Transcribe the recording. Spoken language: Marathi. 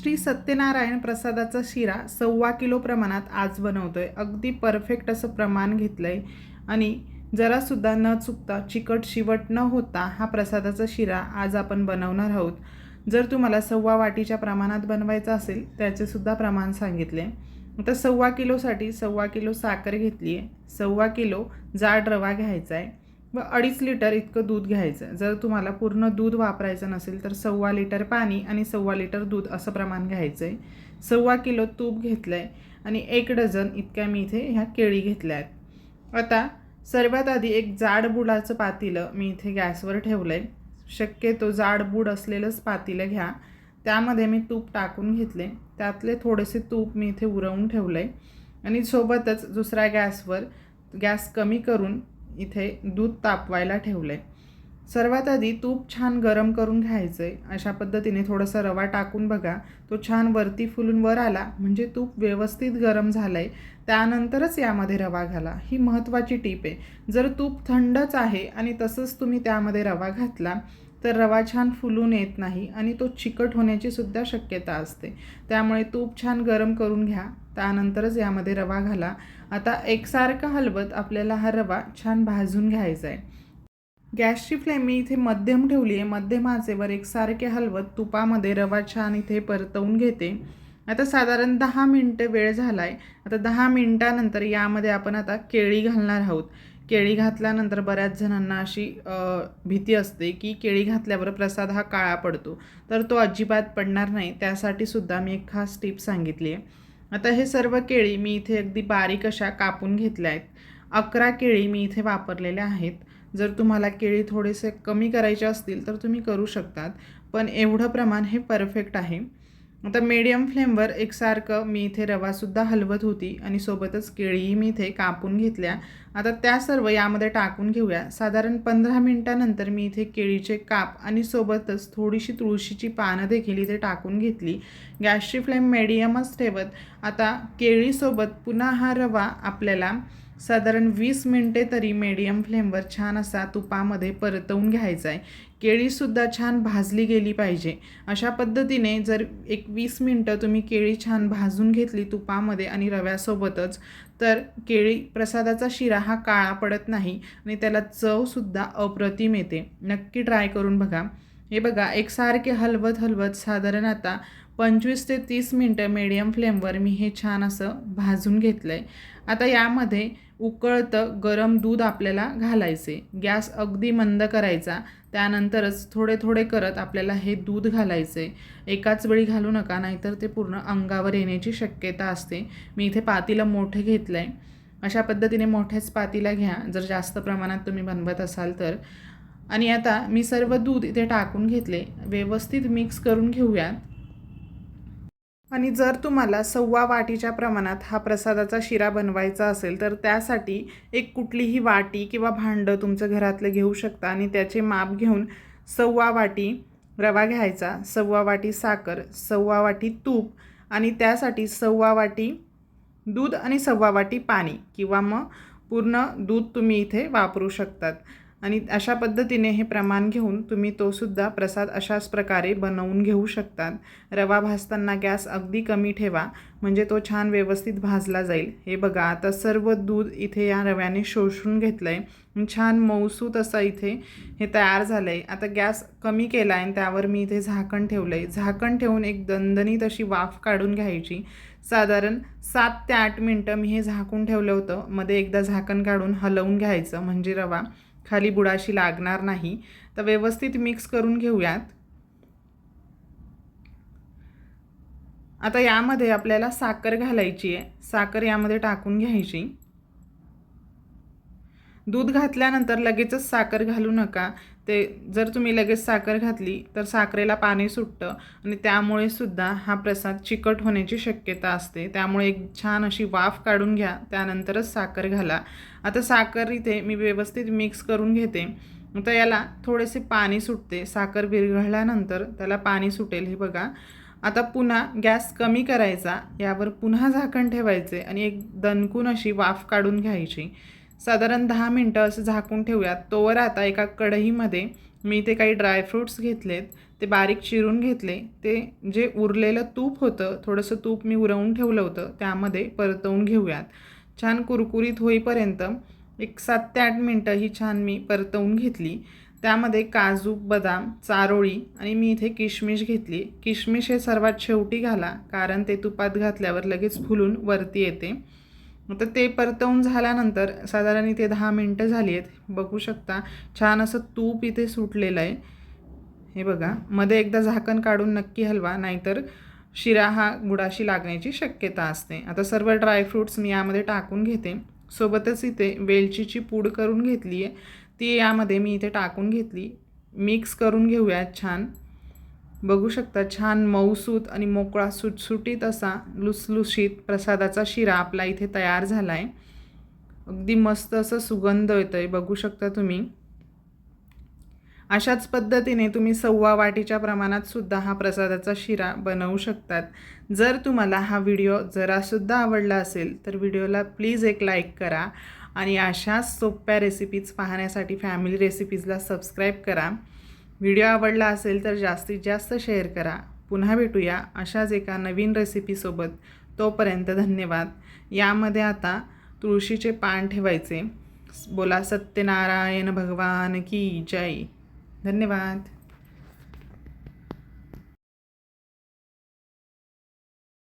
श्री सत्यनारायण प्रसादाचा शिरा सव्वा किलो प्रमाणात आज बनवतोय. अगदी परफेक्ट असं प्रमाण घेतलंय. आणि जरासुद्धा न चुकता चिकट शिवट न होता हा प्रसादाचा शिरा आज आपण बनवणार आहोत. जर तुम्हाला सव्वा वाटीच्या प्रमाणात बनवायचा असेल त्याचेसुद्धा प्रमाण सांगितले. आता सव्वा किलोसाठी सव्वा किलो साखर घेतली आहे सव्वा किलो जाड रवा घ्यायचा आहे व अडीच लिटर इतकं दूध घ्यायचं. जर तुम्हाला पूर्ण दूध वापरायचं नसेल तर सव्वा लिटर पाणी आणि सव्वा लिटर दूध असं प्रमाण घ्यायचं आहे सव्वा किलो तूप घेतलं आहे आणि एक डझन इतक्या मी इथे ह्या केळी घेतल्या आहेत आता सर्वात आधी एक जाड बुडाचं पातेलं मी इथे गॅसवर ठेवलं आहे शक्यतो जाड बूड असलेलंच पातेलं घ्या. त्यामध्ये मी तूप टाकून घेतले त्यातले थोडेसे तूप मी इथे उरवून ठेवलं आहे आणि सोबतच दुसऱ्या गॅसवर गॅस कमी करून इथे दूध तापवायला ठेवलं आहे सर्वात आधी तूप छान गरम करून घ्यायचं आहे अशा पद्धतीने थोडासा रवा टाकून बघा. तो छान वरती फुलून वर आला. म्हणजे तूप व्यवस्थित गरम झालं आहे त्यानंतरच यामध्ये रवा घाला. ही महत्त्वाची टीप आहे. जर तूप थंडच आहे आणि तसंच तुम्ही त्यामध्ये रवा घातला तर रवा छान फुलून येत नाही आणि तो चिकट होण्याची सुद्धा शक्यता असते. त्यामुळे तूप छान गरम करून घ्या. त्यानंतरच यामध्ये रवा घाला. आता एकसारखं हलवत आपल्याला हा रवा छान भाजून घ्यायचा आहे गॅसची फ्लेम मी इथे मध्यम ठेवली आहे मध्यम आचेवर एकसारखे हलवत तुपामध्ये रवा छान इथे परतवून घेते. आता साधारण दहा मिनटं वेळ झाला आहे आता दहा मिनटानंतर यामध्ये आपण आता केळी घालणार आहोत. केळी घातल्यानंतर बऱ्याच जणांना अशी भीती असते की केळी घातल्यावर प्रसाद हा काळा पडतो. तर तो अजिबात पडणार नाही. त्यासाठी सुद्धा मी एक खास टिप सांगितली आहे आता हे सर्व केळी मी इथे अगदी बारीक अशा कापून घेतल्या आहेत. अकरा केळी मी इथे वापरलेल्या आहेत. जर तुम्हाला केळी थोडेसे कमी करायचे असतील तर तुम्ही करू शकतात पण एवढं प्रमाण हे परफेक्ट आहे. आता मीडियम फ्लेमवर एकसारखं मी इथे रवासुद्धा हलवत होती आणि सोबतच केळीही मी इथे कापून घेतल्या. आता त्या सर्व यामध्ये टाकून घेऊया. साधारण पंधरा मिनटानंतर मी इथे केळीचे काप आणि सोबतच थोडीशी तुळशीची पानं देखील इथे टाकून घेतली. गॅसची फ्लेम मेडियमच ठेवत आता केळीसोबत पुन्हा हा रवा आपल्याला साधारण वीस मिनटे तरी मीडियम फ्लेमवर छान असा तुपामध्ये परतवून घ्यायचा आहे केळीसुद्धा छान भाजली गेली पाहिजे. अशा पद्धतीने जर एक वीस मिनटं तुम्ही केळी छान भाजून घेतली तुपामध्ये आणि रव्यासोबतच तर केळी प्रसादाचा शिरा हा काळा पडत नाही आणि त्याला चवसुद्धा अप्रतिम येते. नक्की ट्राय करून बघा. हे बघा एकसारखे हलवत हलवत साधारण आता पंचवीस ते तीस मिनटं मीडियम फ्लेमवर मी हे छान असं भाजून घेतलं आहे आता यामध्ये उकळतं गरम दूध आपल्याला घालायचे. गॅस अगदी मंद करायचा. त्यानंतरच थोडे थोडे करत आपल्याला हे दूध घालायचे. एकाच वेळी घालू नका नाहीतर ते पूर्ण अंगावर येण्याची शक्यता असते. मी इथे पातीला मोठे घेतलं आहे अशा पद्धतीने मोठ्याच पातीला घ्या. जर जास्त प्रमाणात तुम्ही बनवत असाल तर. आणि आता मी सर्व दूध इथे टाकून घेतले. व्यवस्थित मिक्स करून घेऊयात. आणि जर तुम्हाला सव्वा वाटीच्या प्रमाणात हा प्रसादाचा शिरा बनवायचा असेल तर त्यासाठी एक कुठलीही वाटी किंवा भांडं तुमचं घरातलं घेऊ शकता आणि त्याचे माप घेऊन सव्वा वाटी रवा घ्यायचा सव्वा वाटी साखर सव्वा वाटी तूप आणि त्यासाठी सव्वा वाटी दूध आणि सव्वा वाटी पाणी किंवा मग पूर्ण दूध तुम्ही इथे वापरू शकतात. आणि अशा पद्धतीने हे प्रमाण घेऊन तुम्ही तो सुद्धा प्रसाद अशाच प्रकारे बनवून घेऊ शकतात. रवा भाजताना गॅस अगदी कमी ठेवा म्हणजे तो छान व्यवस्थित भाजला जाईल. हे बघा आता सर्व दूध इथे या रव्याने शोषून घेतलं आहे छान मऊसूत असं इथे हे तयार झालं आहे आता गॅस कमी केला आहे आणि त्यावर मी इथे झाकण ठेवलं आहे झाकण ठेवून एक दणदणीत अशी वाफ काढून घ्यायची. साधारण सात ते आठ मिनटं मी हे झाकून ठेवलं होतं. मध्ये एकदा झाकण काढून हलवून घ्यायचं म्हणजे रवा. खाली बुडाशी लागणार नाही. तर व्यवस्थित मिक्स करून घेऊयात. आता यामध्ये आपल्याला साखर घालायची आहे. साखर यामध्ये टाकून घ्यायची. दूध घातल्यानंतर लगेचच साखर घालू नका. ते जर तुम्ही लगेच साखर घातली तर साखरेला पाणी सुटतं आणि त्यामुळे सुद्धा हा प्रसाद चिकट होण्याची शक्यता असते. त्यामुळे एक छान अशी वाफ काढून घ्या त्यानंतरच साखर घाला. आता साखर इथे मी व्यवस्थित मिक्स करून घेते. तर याला थोडेसे पाणी सुटते. साखर विरघळल्यानंतर त्याला पाणी सुटेल हे बघा. आता पुन्हा गॅस कमी करायचा. यावर पुन्हा झाकण ठेवायचे आणि एक दणकून अशी वाफ काढून घ्यायची. साधारण दहा मिनटं असं झाकून ठेवूयात. तोवर आता एका कढईमध्ये मी इथे काही ड्रायफ्रूट्स घेतलेत ते बारीक चिरून घेतले. ते जे उरलेलं तूप होतं थोडंसं तूप मी उरवून ठेवलं होतं त्यामध्ये परतवून घेऊयात. छान कुरकुरीत होईपर्यंत एक सात ते आठ मिनटं ही छान मी परतवून घेतली. त्यामध्ये काजू बदाम चारोळी आणि मी इथे किशमिश घेतली. किशमिश हे सर्वात शेवटी घाला कारण ते तुपात घातल्यावर लगेच फुलून वरती येते. तर ते परतवून झाल्यानंतर साधारण इथे दहा मिनटं झाली आहेत बघू शकता छान असं तूप इथे सुटलेलं आहे. हे बघा मध्ये एकदा झाकण काढून नक्की हलवा नाहीतर शिरा हा गुडाशी लागण्याची शक्यता असते. आता सर्व ड्रायफ्रूट्स मी यामध्ये टाकून घेते. सोबतच इथे वेलचीची पूड करून घेतली आहे ती यामध्ये मी इथे टाकून घेतली. मिक्स करून घेऊयात छान. बघू शकता छान मऊसूत आणि मोकळा सुटसुटीत असा लुसलुशीत प्रसादाचा शिरा आपला इथे तयार झाला आहे अगदी मस्त असं सुगंध येतो आहे बघू शकता तुम्ही. अशाच पद्धतीने तुम्ही सव्वा वाटीच्या प्रमाणात सुद्धा हा प्रसादाचा शिरा बनवू शकतात. जर तुम्हाला हा व्हिडिओ जरासुद्धा आवडला असेल तर व्हिडिओला प्लीज एक लाईक करा आणि अशाच सोप्या रेसिपीज पाहण्यासाठी फॅमिली रेसिपीजला सबस्क्राईब करा. व्हिडिओ आवडला असेल तर जास्तीत जास्त शेअर करा. पुन्हा भेटूया अशाच एका नवीन रेसिपीसोबत तोपर्यंत धन्यवाद. यामध्ये आता तुळशीचे पान ठेवायचे. बोला सत्यनारायण भगवान की जय. धन्यवाद.